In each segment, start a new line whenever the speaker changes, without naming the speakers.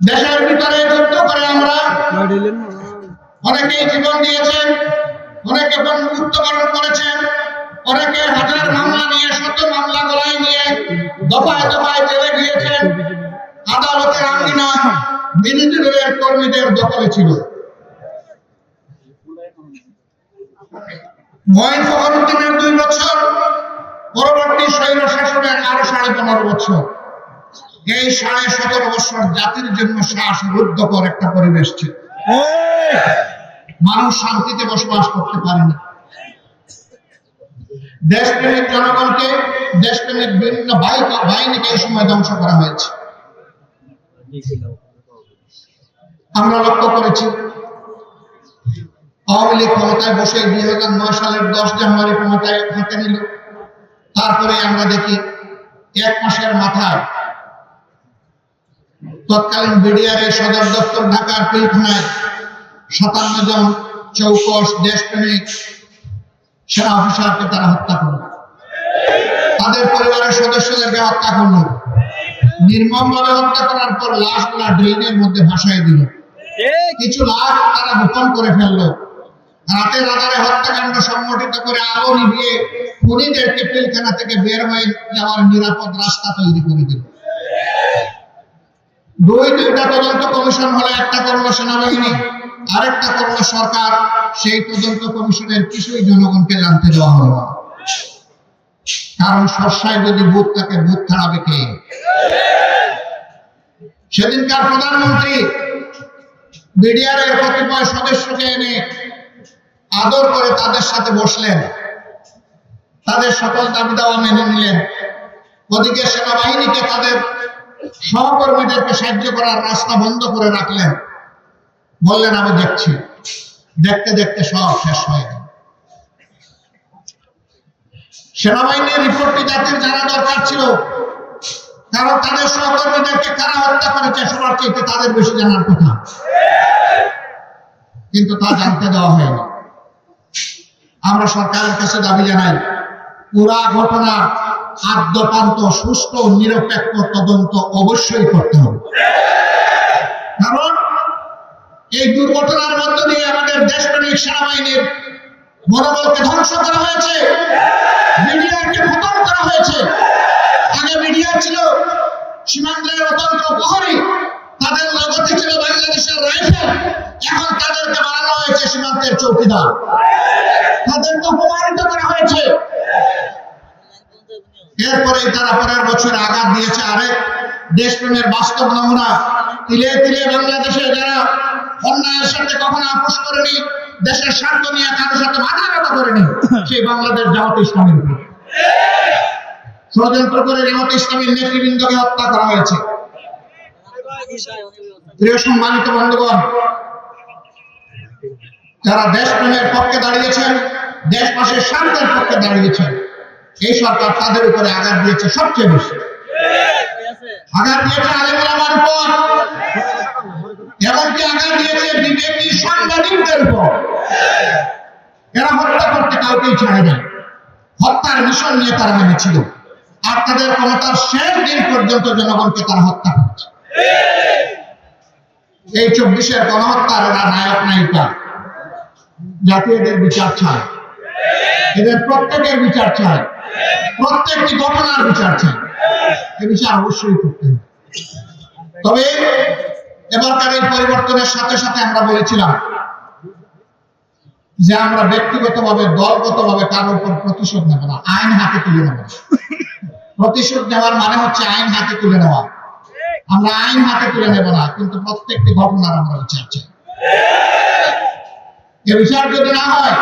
দেশের ভিতরে যুদ্ধ করে আমরা। অনেকেই জীবন দিয়েছেন, অনেকে মৃত্যুবরণ করেছেন, অনেকে হাজার মামলা নিয়ে শত মামলা গলায় নিয়ে দফায় দফায় জেলে গিয়েছেন। আদালতের আঙ্গিনা বিরোধী দলের কর্মীদের দখলে ছিল। ফখরুদ্দিনের দুই বছর, পরবর্তী স্বৈর শাসনের আরও সাড়ে পনেরো বছর। এই সাড়ে সতেরো বছর জাতির জন্য শ্বাসরুদ্ধকর একটা পরিবেশ ছিল। মানুষ শান্তিতে বসবাস করতে পারেনি দেশপ্রেমিক জনগণকে, দেশপ্রেমিক বিভিন্ন বাহিনীকে এই সময় ধ্বংস করা হয়েছে। আমরা লক্ষ্য করেছি, আওয়ামী লীগ ক্ষমতায় বসে দুই হাজার নয় সালের দশ জানুয়ারি ক্ষমতায় হাতে নিল। তারপরে আমরা দেখি, এক মাসের মাথায় তৎকালীন বিডিআরের সদর দপ্তর ঢাকার পিলখানায় সাতান্ন জন চৌকস দেশপ্রেমিক সেনা অফিসারকে তারা হত্যা করল তাদের পরিবারের সদস্যদেরকে হত্যা করল। নির্মমভাবে হত্যা করার পর লাশগুলা ড্রেনের মধ্যে ভাসায় দিল। কিছু লাশ তারা গোপন করে ফেলল। রাতের আধারে হত্যাকাণ্ড সংগঠিত করে আলো নিভিয়ে খুনিদেরকে পিলখানা থেকে বের হয়ে যাওয়ার নিরাপদ রাস্তা তৈরি করে দিল। দুই দুইটা তদন্ত কমিশন হলে একটা করল সেনাবাহিনী, আরেকটা করল সরকার, সেই তদন্ত কমিশনের কিছুই জনগণকে জানতে দেওয়া হলো না। কারণ সর্ষায় যদি ভূত থাকে ভূত ছাড়াবে কে? সেদিনকার প্রধানমন্ত্রী বিডিআর এর কতিপয় সদস্যকে এনে আদর করে তাদের সাথে বসলেন। তাদের সকল দাবি দাওয়া মেনে নিলেন। ওদিকে সেনাবাহিনীকে তাদের সহকর্মীদেরকে সাহায্য করার রাস্তা বন্ধ করে রাখলেন। বললেন, আমি দেখছি। দেখতে দেখতে সব শেষ হয়ে গেল। সেনাবাহিনীর রিপোর্টটি জাতির জানা দরকার ছিল। কারণ তাদের সহকর্মীদেরকে কারা হত্যা করেছে সবার চাইতে তাদের বেশি জানার কথা। কিন্তু তা জানতে দেওয়া হয়নি। আমরা সরকারের কাছে দাবি জানাই, পুরা ঘটনা আদ্যপান্ত সুস্থ নিরপেক্ষ তদন্ত অবশ্যই করতে হবে। কারণ এই দুর্ঘটনার মধ্য দিয়ে আমাদের দেশপ্রেমিক সেনাবাহিনীর মনোবলকে ধ্বংস করা হয়েছে। মিডিয়াকে খতম করা হয়েছে। আগে মিডিয়া ছিল সীমান্তের অতন্ত্র প্রহরী, তাদের লগতে ছিল বাংলাদেশের রাইফেল। এখন তাদেরকে বানানো হয়েছে সীমান্তের চৌকিদার। তাদেরকে অপমানিত করা হয়েছে। এরপরে তারা পরের বছর আঘাত দিয়েছে আরেক দেশপ্রেমের বাস্তব নমুনা। তিলে তিলে বাংলাদেশে যারা অন্যায়ের সাথে কখনো আপোষ করেনি, দেশের স্বার্থ নিয়ে কারোর সাথে মাথা ব্যথা করেনি, সেই বাংলাদেশ জামাত ইসলামের ষড়যন্ত্র করে জামাত ইসলামের নেতৃবৃন্দকে হত্যা করা হয়েছে। প্রিয় সম্মানিত বন্ধুগণ, যারা দেশপ্রেমের পক্ষে দাঁড়িয়েছেন, দেশবাসীর শান্তির পক্ষে দাঁড়িয়েছেন এই সরকার তাদের উপরে আঘাত দিয়েছে সবচেয়ে বেশি। আঘাত দিয়েছে আলেমুল আমার উপর। এমনকি আঘাত দিয়েছে বিবেকী সাংবাদিকদের উপর। এরা হত্যা করতে কাউকেই ছাড়ে না। হত্যার মিশন নিয়ে তারা নেমেছিল। আর তাদের ক্ষমতার শেষ দিন পর্যন্ত জনগণকে তারা হত্যা করেছে। এই চব্বিশের গণহত্যার এরা নায়ক নায়িকা জাতি এদের বিচার চায়। এদের প্রত্যেকের বিচার চায়। প্রত্যেকটি ঘটনার বিচার চায় এ বিচার অবশ্যই করতে তবে এবারকার পরিবর্তনের সাথে সাথে আমরা বলেছিলাম যে আমরা ব্যক্তিগতভাবে, দলগতভাবে কারোর উপর প্রতিশোধ নেব না, আইন হাতে তুলে নেব। প্রতিশোধ নেওয়ার মানে হচ্ছে আইন হাতে তুলে নেওয়া। আমরা আইন হাতে তুলে নেব না, কিন্তু প্রত্যেকটি ঘটনার আমরা বিচার চাই। এ বিচার যদি না হয়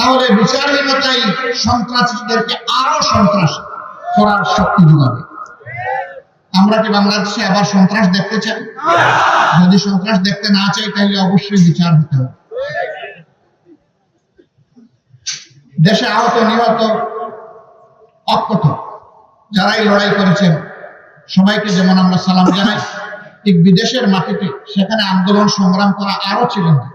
তাহলে বিচারহীনতাই সন্ত্রাসীদেরকে আরও সন্ত্রাস করার শক্তি যোগাবে। আমরা কি বাংলাদেশে আবার সন্ত্রাস দেখতে চাই? যদি সন্ত্রাস দেখতে না চাই, তাহলে অবশ্যই বিচার হতে হবে। দেশে আহত, নিহত অক্ষত যারাই লড়াই করেছেন, সবাইকে যেমন আমরা সালাম জানাই, ঠিক বিদেশের মাটিতে সেখানে আন্দোলন সংগ্রাম করা আরও ছিল না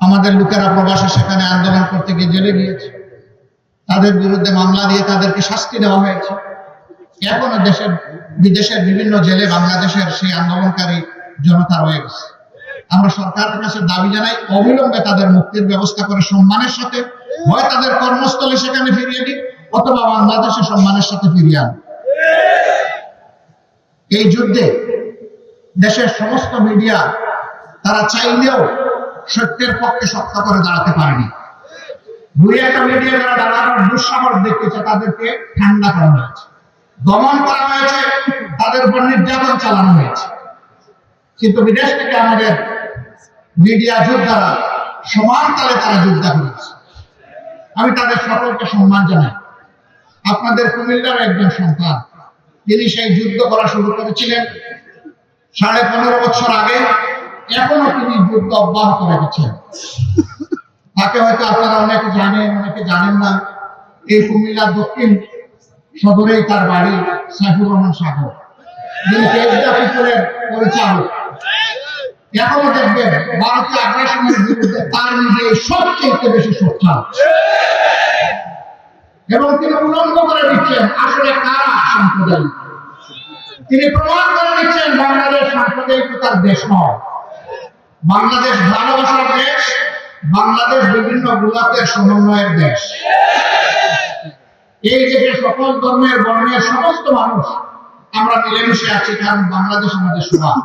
আমাদের লোকেরা প্রবাসে সেখানে আন্দোলন করতে গিয়ে জেলে গিয়েছে। তাদের বিরুদ্ধে মামলা দিয়ে তাদেরকে শাস্তি দেওয়া হয়েছে। এখনও দেশের, বিদেশের বিভিন্ন জেলে বাংলাদেশের সেই আন্দোলনকারী জনতা রয়ে গেছে। আমরা সরকারের কাছে দাবি জানাই, অবিলম্বে তাদের মুক্তির ব্যবস্থা করে সম্মানের সাথে হয় তাদের কর্মস্থলে সেখানে ফিরিয়ে দিক, অথবা বাংলাদেশে সম্মানের সাথে ফিরিয়ে আন এই যুদ্ধে দেশের সমস্ত মিডিয়া, তারা চাইলেও সত্যের পক্ষে শক্ত করে দাঁড়াতে পারেনি। দুই একটা মিডিয়া যারা দাঁড়ানোর দুঃসাহস দেখতেছে তাদেরকে ঠান্ডা করা হয়েছে। দমন করা হয়েছে, তাদের উপর নির্যাতন চালানো হয়েছে। কিন্তু বিদেশ থেকে আমাদের মিডিয়া যোদ্ধারা সমান তালে তারা যোদ্ধা করেছে আমি তাদের সকলকে সম্মান জানাই। আপনাদের কুমিল্লার একজন সন্তান, তিনি সেই যুদ্ধ করা শুরু করেছিলেন। সাড়ে পনেরো বছর আগে এখনও তিনি যুদ্ধ অব্যাহত রেখেছেন। তাকে হয়তো আপনারা অনেকে জানেন অনেকে জানেন না। এই কুমিল্লার দক্ষিণ সদরেই তার বাড়ি সাইফুর রহমান সাগর, যিনি কেজদা পিপুলের পরিচালক। এখনও দেখবেন ভারতীয় আগ্রাসনের বিরুদ্ধে তার নিজে সবচেয়ে বেশি সোচ্চার এবং তিনি উলঙ্গ করে দিচ্ছেন, আসলে কারা সাম্প্রদায়িক? তিনি প্রমাণ করে দিচ্ছেন, বাংলাদেশ সাম্প্রদায়িকতার দেশ নয়। বাংলাদেশ ভালোবাসার দেশ, বাংলাদেশ বিভিন্ন গুলাতের সমন্বয়ের দেশ। এই দেশে সকল ধর্মের বর্ণের সমস্ত মানুষ, আমরা মিলেমিশে আছি কারণ বাংলাদেশ আমাদের সবার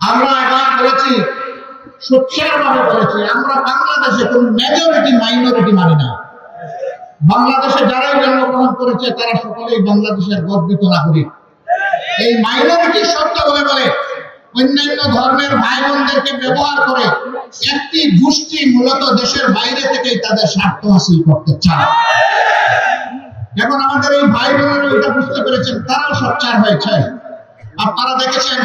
আমরা এবার বলেছি সোচ্চার ভাবে বলেছি, আমরা বাংলাদেশে কোন মেজরিটি মাইনরিটি মানি না। বাংলাদেশে যারাই জন্মগ্রহণ করেছে, তারা সকলেই বাংলাদেশের গর্বিত নাগরিক। এই মাইনরিটি শব্দ বলে বলে অন্যান্য ধর্মের ভাই বোনদেরকে ব্যবহার করে একটি গোষ্ঠী মূলত দেশের বাইরে থেকেই তাদের স্বার্থ হাসিল করতে চায়। এখন আমাদের এই ভাই বোনেরা এটা বুঝতে পেরেছেন, তারাও সচ্চার হয়েছে। আপনারা দেখেছেন,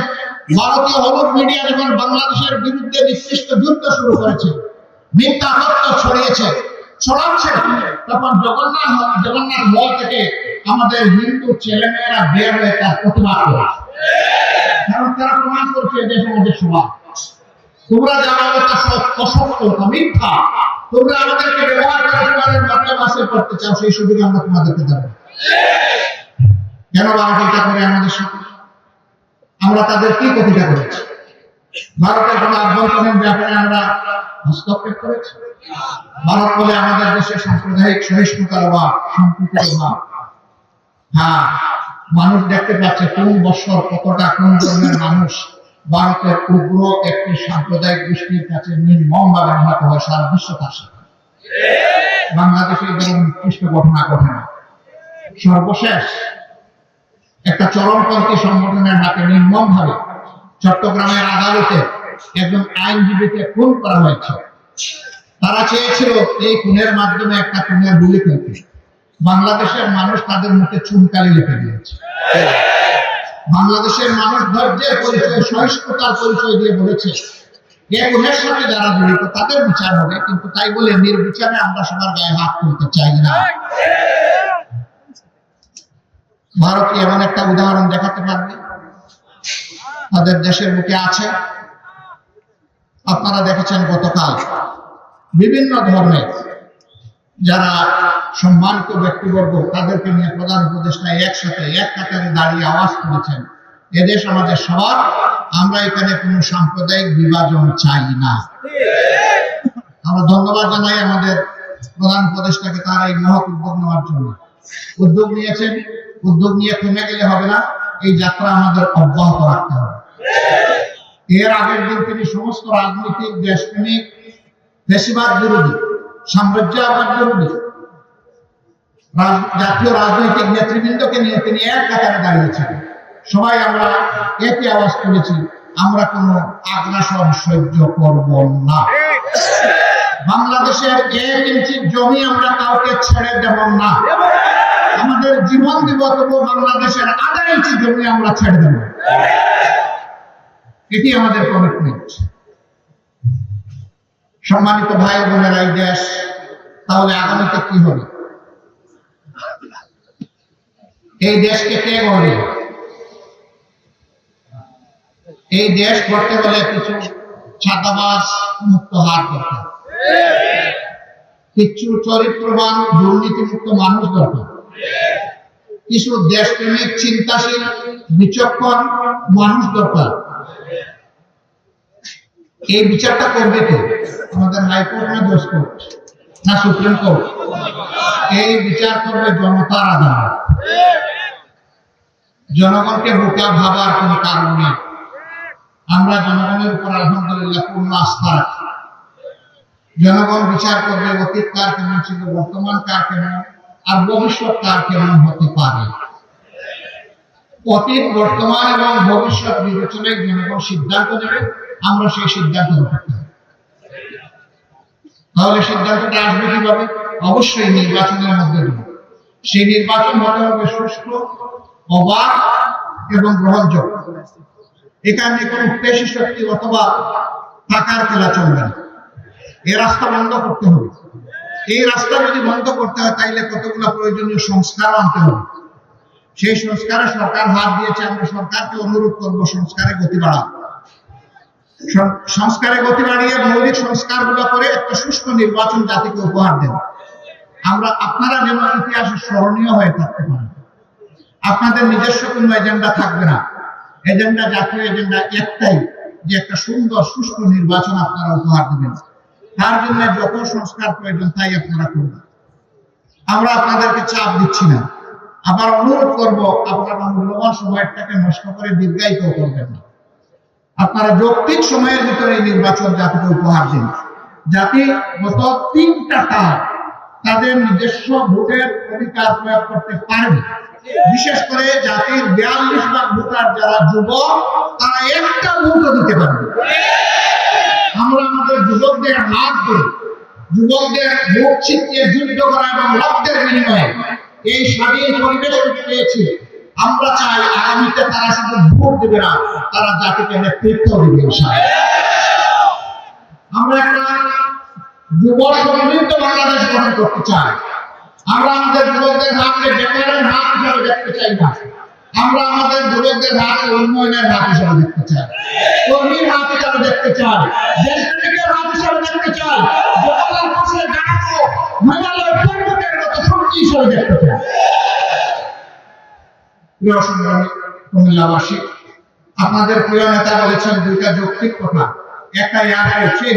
ভারতীয় হলুদ মিডিয়া যখন বাংলাদেশের বিরুদ্ধে নির্দিষ্ট যুদ্ধ শুরু করেছে। মিথ্যা তথ্য ছড়িয়েছে। ছড়াচ্ছে তখন জগন্নাথ জগন্নাথ হল থেকে আমাদের হিন্দু ছেলেমেয়েরা বের হয়ে তার প্রতিবাদ করেছে কারণ তারা প্রমাণ করছে এদেশ আমাদের সবার তোমরা কথা অসত্য মিথ্যা তোমরা আমাদেরকে ব্যবহার করে করতে চাও, সেই আমরা তোমাদেরকে দেবো। কেন করে আমাদের আমরা তাদের কি ক্ষতিটা করেছি? ভারতের কোন আভ্যন্তরীণ ব্যাপারে আমরা হস্তক্ষেপ করেছি? ভারত বলে আমাদের দেশে সাম্প্রদায়িক সহিষ্ণুতার অভাব সম্প্রীতির অভাব হ্যাঁ মানুষ দেখতে পাচ্ছে কোন বছর কতটা কোন ধর্মের মানুষ ভারতের উগ্র একটি সাম্প্রদায়িক গোষ্ঠীর কাছে নির্মম ভাবে নিহত হয় সারা বিশ্ব কাছে বাংলাদেশে এই ধরনের ঘটনা ঘটে না। সর্বশেষ, একটা চরমপন্থী সংগঠনের হাতে নির্মম ভাবে চট্টগ্রামের আদালতে একজন আইনজীবীকে খুন করা হয়েছে। তারা চেয়েছিল এই খুনের মাধ্যমে একটা খুনের গুলি ফেলতে বাংলাদেশের মানুষ তাদের মুখে চুনকালি লিখে দিয়েছে। বাংলাদেশের মানুষ ধৈর্যের পরিচয়, সহিষ্ণুতার পরিচয় দিয়ে বলেছে, এ খুনের সাথে যারা জড়িত, তাদের বিচার হবে। কিন্তু তাই বলে নির্বিচারে আমরা সবার গায়ে হাত তুলতে চাই না। ভারত এমন একটা উদাহরণ দেখাতে পারবে? তাদের দেশের বুকে আছে। আপনারা দেখেছেন গতকাল বিভিন্ন ধর্মের যারা সম্মানিত ব্যক্তিবর্গ, তাদেরকে নিয়ে প্রধান উপদেষ্টা একসাথে, এক কাতারে দাঁড়িয়ে আওয়াজ করেছেন এদেশ আমাদের সবার, আমরা এখানে কোনো সাম্প্রদায়িক বিভাজন চাই না। আমরা ধন্যবাদ জানাই আমাদের প্রধান উপদেষ্টাকে তার এই মহৎ উদ্যোগ নেওয়ার জন্য। উদ্যোগ নিয়েছেন, উদ্যোগ নিয়ে থেমে গেলে হবে না, এই যাত্রা আমাদের অব্যাহত রাখতে হবে। এর আগের দিন তিনি সমস্ত রাজনৈতিক, দেশপ্রেমিক, দেশিবাদ বিরোধী, সাম্রাজ্যবাদ বিরোধী জাতীয় রাজনৈতিক নেতৃবৃন্দকে নিয়ে তিনি এক কাতারে দাঁড়িয়েছেন সবাই আমরা একই আওয়াজ তুলেছি আমরা কোনো আগ্রাসন সহ্য করব না। বাংলাদেশের এক ইঞ্চি জমি আমরা কাউকে ছেড়ে দেব না। আমাদের জীবন দিব তবু বাংলাদেশের আধা ইঞ্চি জমি আমরা ছেড়ে দেব। এটি আমাদের কমিটমেন্ট সম্মানিত ভাই বোনেরা এই দেশ, তাহলে আগামীতে কি হবে? এই দেশকে কে গড়ে? এই দেশ করতে গেলে কিছু ছাতাবাস মুক্ত হার দরকার। কিছু চরিত্রবান, দুর্নীতিমুক্ত মানুষ দরকার। কিছু দেশপ্রেমিক, চিন্তাশীল, বিচক্ষণ মানুষ দরকার। এই বিচারটা করবে কে? আমাদের হাইকোর্ট না জজ কোর্ট? না সুপ্রিম কোর্ট? এই বিচার করবে জনতার আদালত জনগণকে বোকা ভাবার কোন কারণ নেই। আমরা জনগণের উপর আলহামদুলিল্লাহ পূর্ণ আস্থা রাখি। জনগণ বিচার করবে অতীত কার কেমন ছিল, বর্তমান কার কেমন, আর ভবিষ্যৎ কার কেমন হতে পারে? অতীত বর্তমান এবং ভবিষ্যৎ বিবেচনায় জনগণ সিদ্ধান্ত নেবে, আমরা সেই সিদ্ধান্ত অপেক্ষা তাহলে সিদ্ধান্তটা আসবে কীভাবে? অবশ্যই নির্বাচনের মধ্যে দিয়ে। সেই নির্বাচন হতে হবে সুষ্ঠু অবাধ এবং গ্রহণযোগ্য। এখানে কোনো পেশি শক্তি অথবা টাকার খেলা চলবে না। এই রাস্তা বন্ধ করতে হবে। এই রাস্তা যদি বন্ধ করতে হয়, তাইলে কতগুলো প্রয়োজনীয় সংস্কার আনতে হবে। সেই সংস্কারে সরকার হাত দিয়েছে, আমরা সরকারকে অনুরোধ করব সংস্কারে গতি বাড়া সংস্কারে গতি বাড়িয়ে মৌলিক সংস্কারগুলো করে একটা সুষ্ঠু নির্বাচন জাতিকে উপহার দেন। আমরা, আপনারা যেন ইতিহাসে স্মরণীয় হয়ে থাকতে পারেন, আপনাদের নিজস্ব কোনো এজেন্ডা থাকবে না। এজেন্ডা জাতীয় এজেন্ডা একটাই, যে একটা সুন্দর, সুষ্ঠু নির্বাচন আপনারা উপহার দেবেন। তার জন্য যত সংস্কার প্রয়োজন তাই আপনারা করবেন। আমরা আপনাদেরকে চাপ দিচ্ছি না। আবার অনুরোধ করব, আপনারা মূল্যবান সময়টাকে নষ্ট করে দীর্ঘায়িত করবেন না। আপনারা যৌক্তিক সময়ের ভিতরে নির্বাচন জাতিকে উপহার দিন। জাতি গত তিনটা কাল তাদের নিজস্ব ভোটের অধিকার প্রয়োগ করতে পারবে বিশেষ করে জাতির বিয়াল্লিশ ভাগ ভোটার যারা যুবক, তারা একটা ভোটও দিতে পারবে আমরা আমাদের যুবকদের হাত ধরে, যুবকদের মুখ ছিটিয়ে যুদ্ধ করা এবং রক্তের বিনিময়ে এই স্বাধীন পরিবেশ পেয়েছি আমরা চাই আগামীতে তারা শুধু ভোট দেবে না, তারা জাতিকে নেতৃত্ব দেবে আমরা একটা যুব সমৃদ্ধ বাংলাদেশ গঠন করতে চাই। আমরা আমাদের যুবকদের হাতকে বেকারের হাত হিসাবে দেখতে চাই না। আমরা আমাদের যুবকদের হাতকে উন্নয়নের হাত হিসাবে দেখতে চাই। কর্মীর হাত হিসাবে দেখতে চাই। দেশপ্রেমিকের হাত হিসাবে দেখতে চাই। জনতার পাশে দাঁড়ানো দেখতে কুমিল্লাবাসী আপনাদের প্রিয় নেতা বলেছেন দুইটা যৌক্তিক কথা। একটা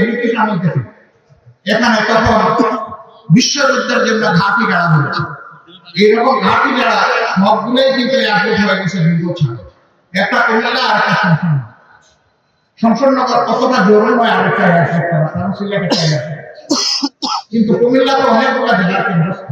ব্রিটিশ এখানে তখন বিশ্বযুদ্ধের জন্য গাড়া এইরকম গাড়া সবগুলোই কিন্তু এয়ারপোর্ট হয়ে গেছে ছাড়ে একটা কুমিল্লা আর একটা শমশাননগর কতটা জরুরি আরেকটা কারণ একটা কিন্তু কুমিল্লা তো অনেকগুলো জেলার কেন্দ্রস্থল।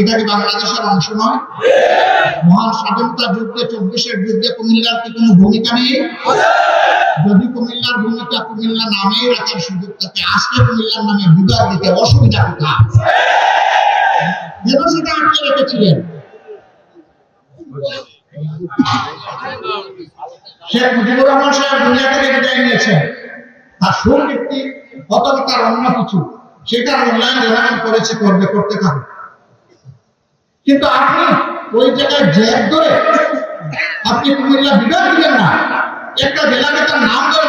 এটা কি বাংলাদেশের অংশ নয়? মহান স্বাধীনতা যুদ্ধে চব্বিশের যুদ্ধে কুমিল্লার কি কোনো ভূমিকা নেই? যদি কুমিল্লার ভূমিকা কুমিল্লা নামেই রাখার সুযোগ থাকে, আজকে কুমিল্লার নামে বিভাগ দিতে অসুবিধা কোথায়? সেটা আটকে রেখেছিলেন। শেখ মুজিবুর রহমান সাহেব দুনিয়া থেকে বিদায় নিয়েছেন। তার অন্য কিছু সেটার মূল্যায়ন করেছে, করবে, করতে থাকবে কিন্তু আপনি ওই জায়গায় জেদ ধরে আপনি কুমিল্লা বিভাগ দিবেন না। একটা জেলাকে তার নাম ধরে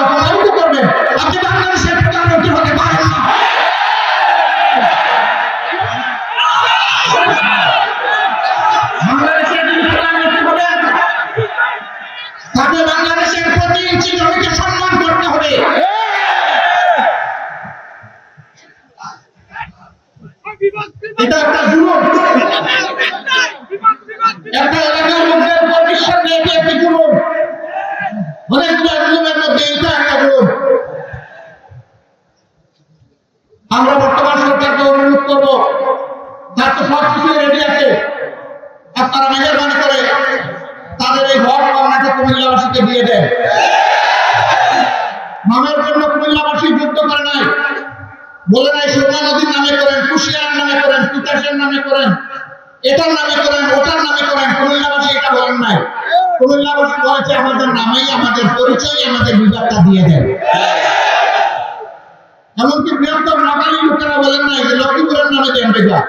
আমরা বর্তমান সরকারকে অনুরোধ করব তার তো সব কিছু রেডি আছে আপনারা মেহরবানি করে, তাদের এই ভোট পাওনাকে কুমিল্লাবাসীকে দিয়ে দেন। নামের জন্য কুমিল্লাবাসী যুদ্ধ করে নাই। বলে নাই সোমা নদীর নামে করেন, কুশিয়ার নামে করেন, তিতাসের নামে করেন, এটার নামে করেন, ওটার নামে করেন, কুমিল্লাবাসী এটা বলেন নাই। কুমিল্লাবাসী বলেছে, আমাদের নামেই, আমাদের পরিচয় আমাদের বিভাগটা দিয়ে দেন এমনকি বৃহত্তর নোয়াখালী লোকেরা বলেন নাই যে বিভাগ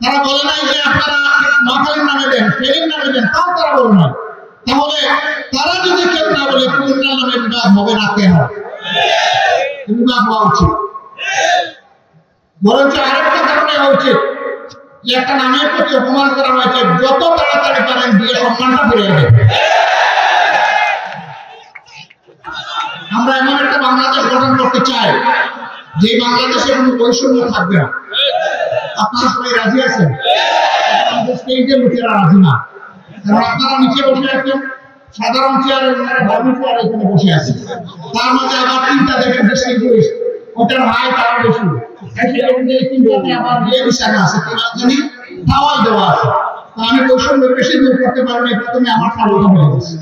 তারা বলে নাই যে আপনারা নোয়াখালীর নামে দেন ফেরির নামে দেন তাও তারা বলে নাই। তাহলে তারা যদি কেউ না বলে কুমিল্লার নামে বিভাগ হবে না কেন? বিভাগ হওয়া উচিত। বরঞ্চ আরেকটা কারণে হওয়া উচিত, যে একটা নামের প্রতি অপমান করা হয়েছে, যত তাড়াতাড়ি পারেন দিয়ে সম্মানটা ফিরিয়ে দেন আমরা এমন একটা বাংলাদেশ গঠন করতে চাই যে বাংলাদেশে কোনো বৈষম্য থাকবে না। আপনারা সবাই রাজি আছেন? স্টেজের লোকেরা রাজি না। কারণ আপনারা নিচে বসে আছেন, সাধারণ চেয়ার চেয়ার এখানে বসে আছে তার মাঝে আবার তিনটা দেখেন ওটার হাই তারা বেশি। বিয়ে বিছানা আছে দেওয়া আছে। আমি বৈষম্য বেশি দূর করতে পারিনি প্রথমে আমার হয়ে গেছে।